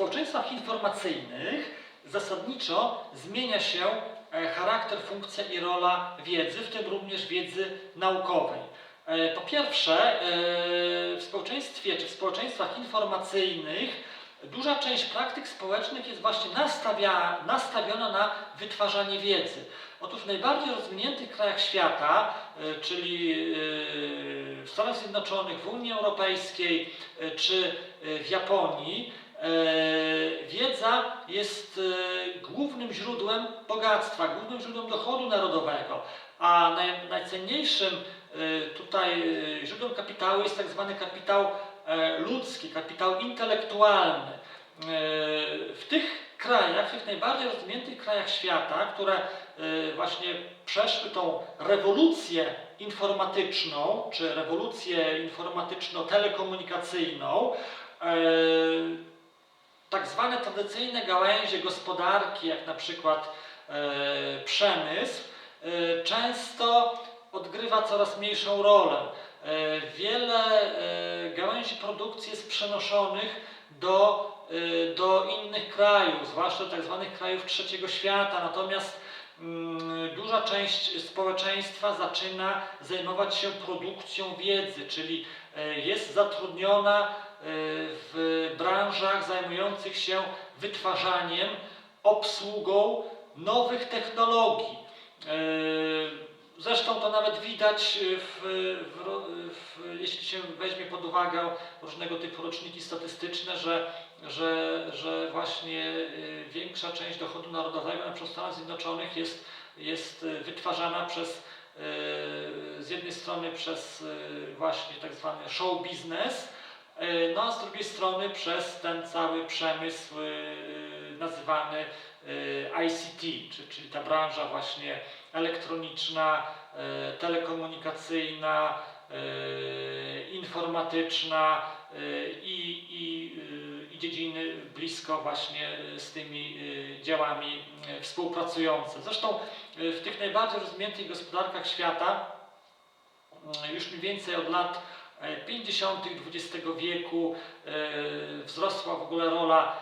społeczeństwach informacyjnych zasadniczo zmienia się e, charakter, funkcja i rola wiedzy, w tym również wiedzy naukowej. E, Po pierwsze, e, w społeczeństwie czy w społeczeństwach informacyjnych duża część praktyk społecznych jest właśnie nastawia, nastawiona na wytwarzanie wiedzy. Otóż w najbardziej rozwiniętych krajach świata, czyli w Stanach Zjednoczonych, w Unii Europejskiej czy w Japonii, wiedza jest e, głównym źródłem bogactwa, głównym źródłem dochodu narodowego, a naj, najcenniejszym e, tutaj e, źródłem kapitału jest tak zwany kapitał e, ludzki, kapitał intelektualny. E, W tych krajach, w tych najbardziej rozwiniętych krajach świata, które e, właśnie przeszły tą rewolucję informatyczną, czy rewolucję informatyczno-telekomunikacyjną, e, zwane tradycyjne gałęzie gospodarki, jak na przykład e, przemysł, e, często odgrywa coraz mniejszą rolę. E, wiele e, gałęzi produkcji jest przenoszonych do, e, do innych krajów, zwłaszcza tak zwanych krajów trzeciego świata, natomiast mm, duża część społeczeństwa zaczyna zajmować się produkcją wiedzy, czyli e, jest zatrudniona w branżach zajmujących się wytwarzaniem, obsługą nowych technologii. E, Zresztą to nawet widać w, w, w, jeśli się weźmie pod uwagę różnego typu roczniki statystyczne, że, że, że właśnie y, większa część dochodu narodowego na przykład Stanach Zjednoczonych jest, jest wytwarzana przez y, z jednej strony przez właśnie tak zwany show biznes, no a z drugiej strony przez ten cały przemysł y, nazywany y, ICT, czy, czyli ta branża właśnie elektroniczna, telekomunikacyjna, informatyczna i, i, i dziedziny blisko właśnie z tymi działami współpracujące. Zresztą w tych najbardziej rozwiniętych gospodarkach świata już mniej więcej od lat e, 50. XX wieku e, wzrosła w ogóle rola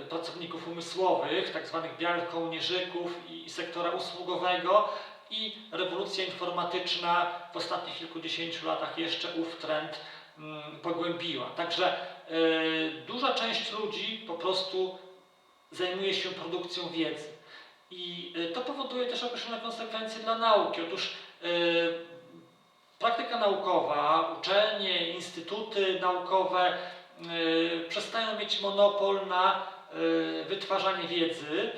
e, pracowników umysłowych, tak zwanych białych kołnierzyków i, sektora usługowego i rewolucja informatyczna w ostatnich kilkudziesięciu latach jeszcze ów trend mm, pogłębiła. Także e, duża część ludzi po prostu zajmuje się produkcją wiedzy. I e, to powoduje też określone konsekwencje dla nauki. Otóż e, praktyka naukowa, uczelnie, instytuty naukowe y, przestają mieć monopol na y, wytwarzanie wiedzy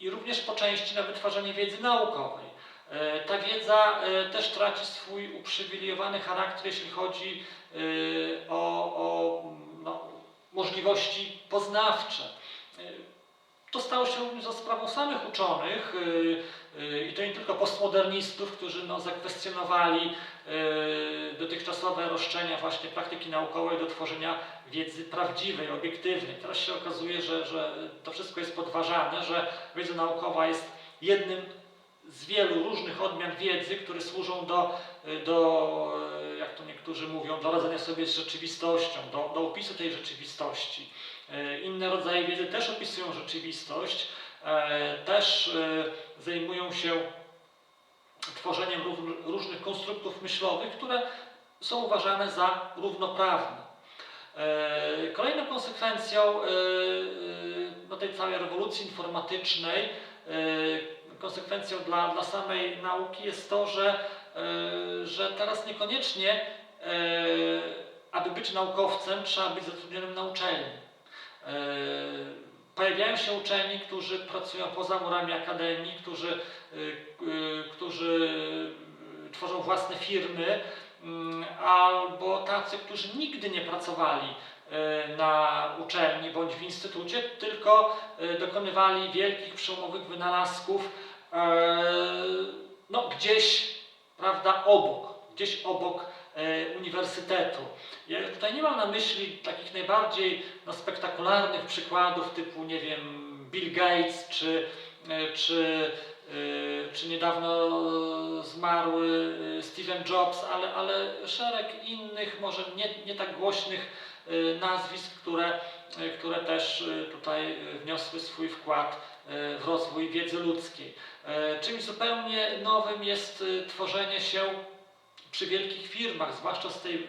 i- również po części na wytwarzanie wiedzy naukowej. Y, Ta wiedza też traci swój uprzywilejowany charakter, jeśli chodzi o, o no, możliwości poznawcze. To stało się za sprawą samych uczonych y, y, i to nie tylko postmodernistów, którzy no, zakwestionowali y, dotychczasowe roszczenia właśnie praktyki naukowej do tworzenia wiedzy prawdziwej, obiektywnej. Teraz się okazuje, że, że to wszystko jest podważane, że wiedza naukowa jest jednym z wielu różnych odmian wiedzy, które służą do, do jak to niektórzy mówią, do radzenia sobie z rzeczywistością, do, do opisu tej rzeczywistości. Y, Inne rodzaje wiedzy też opisują rzeczywistość, e, też y, zajmują się tworzeniem różnych konstruktów myślowych, które są uważane za równoprawne. E, Kolejną konsekwencją e, e, no, tej całej rewolucji informatycznej, e, konsekwencją dla, dla samej nauki jest to, że, e, że teraz niekoniecznie, e, aby być naukowcem, trzeba być zatrudnionym na uczelni. E, Pojawiają się uczeni, którzy pracują poza murami akademii, którzy, y, y, którzy tworzą własne firmy, mm, albo tacy, którzy nigdy nie pracowali na uczelni bądź w instytucie, tylko dokonywali wielkich, przełomowych wynalazków e, no, gdzieś prawda, obok, gdzieś obok e, uniwersytetu. Ja tutaj nie mam na myśli takich najbardziej no, spektakularnych przykładów typu, nie wiem, Bill Gates czy, e, czy czy niedawno zmarły Steven Jobs, ale, ale szereg innych, może nie, nie tak głośnych nazwisk, które, które też tutaj wniosły swój wkład w rozwój wiedzy ludzkiej. E, Czymś zupełnie nowym jest tworzenie się przy wielkich firmach, zwłaszcza z tej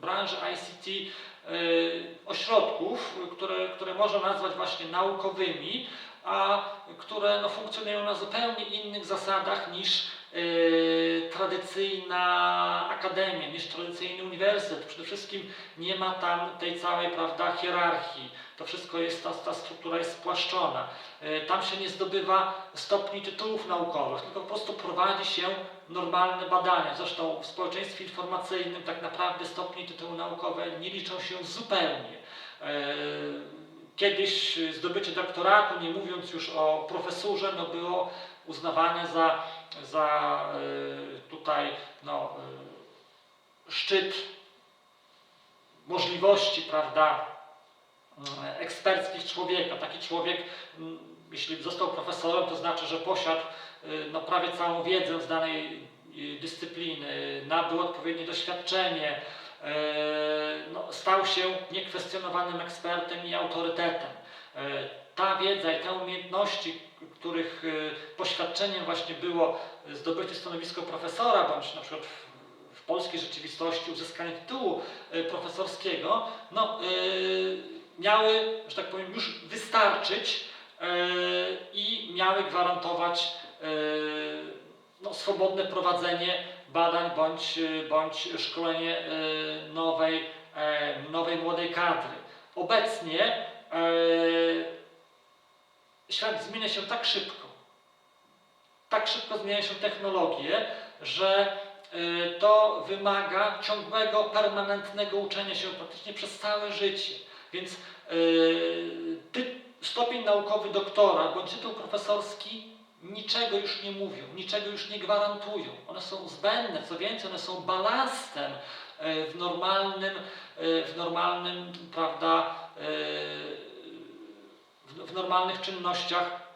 branży ICT, y, ośrodków, które, które można nazwać właśnie naukowymi, a które no, funkcjonują na zupełnie innych zasadach niż y, tradycyjna akademia, niż tradycyjny uniwersytet. Przede wszystkim nie ma tam tej całej prawda, hierarchii. To wszystko jest, ta, ta struktura jest spłaszczona. Y, Tam się nie zdobywa stopni tytułów naukowych, tylko po prostu prowadzi się normalne badania. Zresztą w społeczeństwie informacyjnym tak naprawdę stopnie i tytuły naukowe nie liczą się zupełnie. E, Kiedyś zdobycie doktoratu, nie mówiąc już o profesurze, no było uznawane za, za e, tutaj no, e, szczyt możliwości, prawda, eksperckich człowieka. Taki człowiek, jeśli został profesorem, to znaczy, że posiadł y, no, prawie całą wiedzę z danej y, dyscypliny, nabył odpowiednie doświadczenie, e, no, stał się niekwestionowanym ekspertem i autorytetem. E, Ta wiedza i te umiejętności, których poświadczeniem właśnie było zdobycie stanowiska profesora, bądź na przykład w, polskiej rzeczywistości uzyskanie tytułu profesorskiego, no, y, miały, że tak powiem, już wystarczyć y, i miały gwarantować y, no, swobodne prowadzenie badań bądź, y, bądź szkolenie nowej, e, nowej młodej kadry. Obecnie e, świat zmienia się tak szybko, tak szybko zmieniają się technologie, że to wymaga ciągłego, permanentnego uczenia się praktycznie przez całe życie. Więc y, ty, stopień naukowy doktora bądź tytuł profesorski niczego już nie mówią, niczego już nie gwarantują. One są zbędne, co więcej, one są balastem y, w normalnym, y, w normalnym, prawda, w, normalnych czynnościach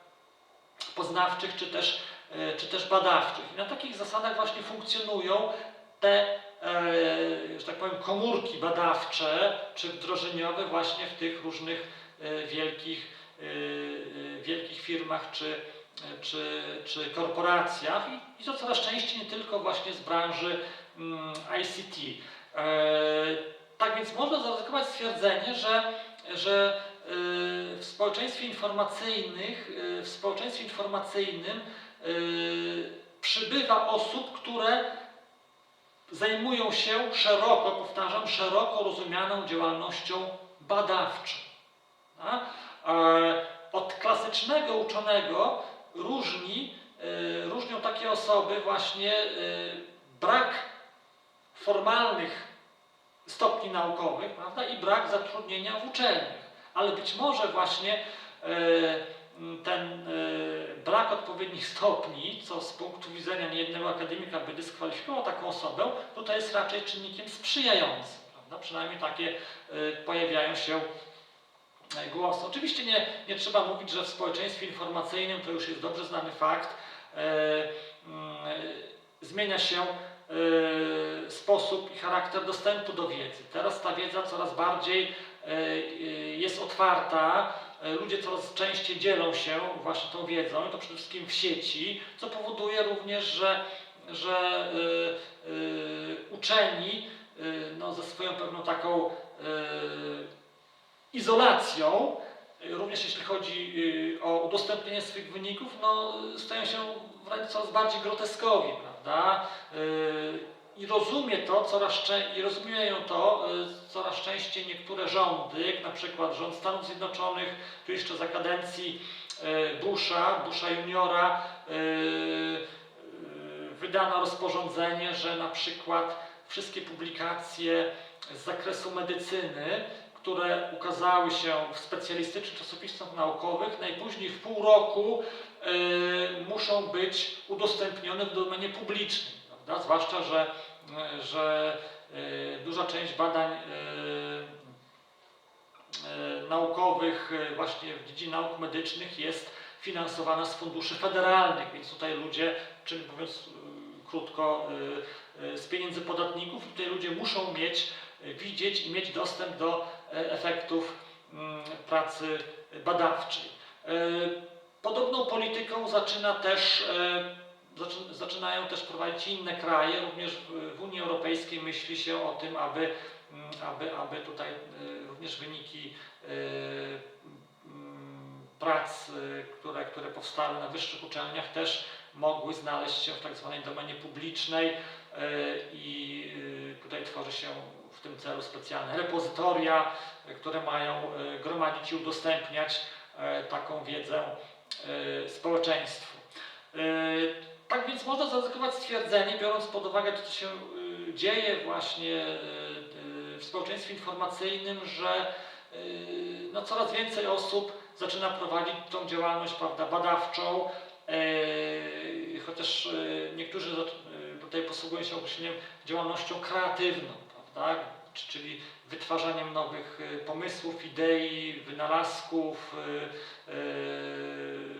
poznawczych czy też, e, czy też badawczych. I na takich zasadach właśnie funkcjonują te, e, że tak powiem, komórki badawcze czy wdrożeniowe właśnie w tych różnych e, wielkich, e, e, wielkich firmach czy, e, czy, czy korporacjach I, to coraz częściej nie tylko właśnie z branży mm, ICT. E, tak więc można zaryzykować stwierdzenie, że, że w społeczeństwie informacyjnych, w społeczeństwie informacyjnym przybywa osób, które zajmują się szeroko, powtarzam, szeroko rozumianą działalnością badawczą. E, Od klasycznego uczonego różni, y, różnią takie osoby właśnie y, brak formalnych stopni naukowych prawda, i brak zatrudnienia w uczelniach. Ale być może właśnie e, ten e, brak odpowiednich stopni, co z punktu widzenia niejednego akademika by dyskwalifikowało taką osobę, tutaj jest raczej czynnikiem sprzyjającym. Prawda? Przynajmniej takie e, pojawiają się e, głosy. Oczywiście nie, nie trzeba mówić, że w społeczeństwie informacyjnym to już jest dobrze znany fakt. Mm, zmienia się sposób i charakter dostępu do wiedzy. Teraz ta wiedza coraz bardziej jest otwarta, ludzie coraz częściej dzielą się właśnie tą wiedzą, i to przede wszystkim w sieci, co powoduje również, że, że e, e, uczeni e, no, ze swoją pewną taką e, izolacją, e, również jeśli chodzi e, o udostępnienie swych wyników, no, stają się coraz bardziej groteskowi, prawda? I rozumie to coraz i rozumieją to e, coraz częściej niektóre rządy, jak na przykład rząd Stanów Zjednoczonych, tu jeszcze za kadencji e, Busha, Busha juniora, e, wydano rozporządzenie, że na przykład wszystkie publikacje z zakresu medycyny, które ukazały się w specjalistycznych czasopismach naukowych, najpóźniej w pół roku muszą być udostępnione w domenie publicznej. Prawda? Zwłaszcza, że, że e, duża część badań e, e, naukowych właśnie w dziedzinie nauk medycznych jest finansowana z funduszy federalnych, więc tutaj ludzie, czyli mówiąc krótko, z pieniędzy podatników, tutaj ludzie muszą mieć, widzieć i mieć dostęp do efektów mm, pracy badawczej. Podobną polityką zaczyna też, zaczynają też prowadzić inne kraje, również w, Unii Europejskiej myśli się o tym, aby, mm, aby, aby tutaj e, również wyniki e, mm, prac, e, które, które powstały na wyższych uczelniach też mogły znaleźć się w tak zwanej domenie publicznej i tutaj tworzy się w tym celu specjalne repozytoria, które mają gromadzić i udostępniać taką wiedzę społeczeństwu. Tak więc można zaryzykować stwierdzenie, biorąc pod uwagę to, co się e, dzieje właśnie e, e, w społeczeństwie informacyjnym, że no, coraz więcej osób zaczyna prowadzić tą działalność prawda, badawczą, e, chociaż niektórzy tutaj posługują się określeniem działalnością kreatywną, prawda, czy- czyli wytwarzaniem nowych pomysłów, idei, wynalazków,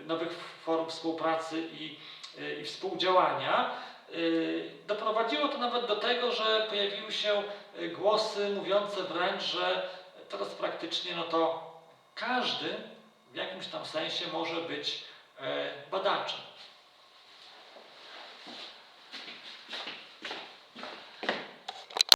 nowych form współpracy i, i współdziałania. E, Doprowadziło to nawet do tego, że pojawiły się e, głosy mówiące wręcz, że teraz praktycznie no to każdy w jakimś tam sensie może być e, badaczem.